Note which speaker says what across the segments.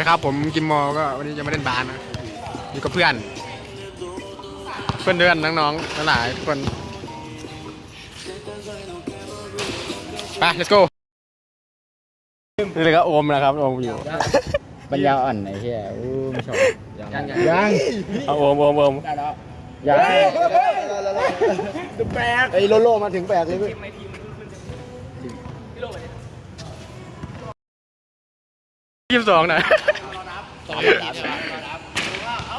Speaker 1: นะครับผมกิมมอก็วันนี้จะมาเล่นบาสนะอยู่กับเพื่อน เพื่อนเดือนน้องๆหลายๆทุกคนไป let's go นี่เลยก็โอมนะครับโอมอยู่
Speaker 2: บรรยาอ่อนไอ้เหี้ยอู้ไม่
Speaker 1: ชอบ
Speaker 2: ยังยั
Speaker 1: เอาโอมโอมโอม
Speaker 2: ยังเฮ้ยเฮ้ยเฮ้โลโลมาถึงแปลกเฮ้ยย
Speaker 1: ยี่สิบสองหน่อยต่อรับใช่
Speaker 3: ไหม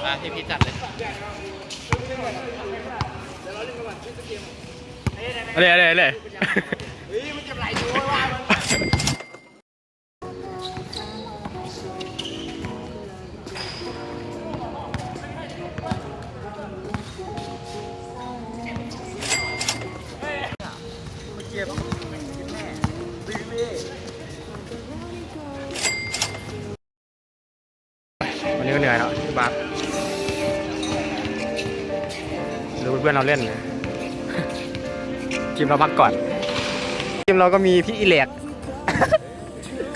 Speaker 3: มาที่พี่จัดเลย
Speaker 1: อะไรอะไรอะไรเฮ้ยมันจะไหลดูว่ามันเจ็บี่ก็เหนื่อยแล้วบบาสดูเพื่อนเราเล่นเลทีมเราพักก่อนทีมเราก็มีพี่อิเล็ก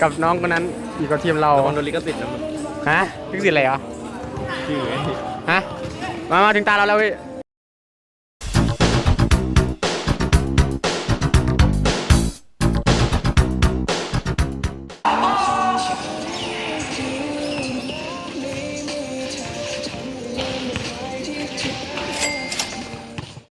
Speaker 1: กับน้องคนนั้นอีกกับทีมเราบอลโด
Speaker 3: นลิขสิทธิ์นะ
Speaker 1: ฮะลิขสิทธิ์อะไรอะฮะมามาถึงตาเราแล้วพี่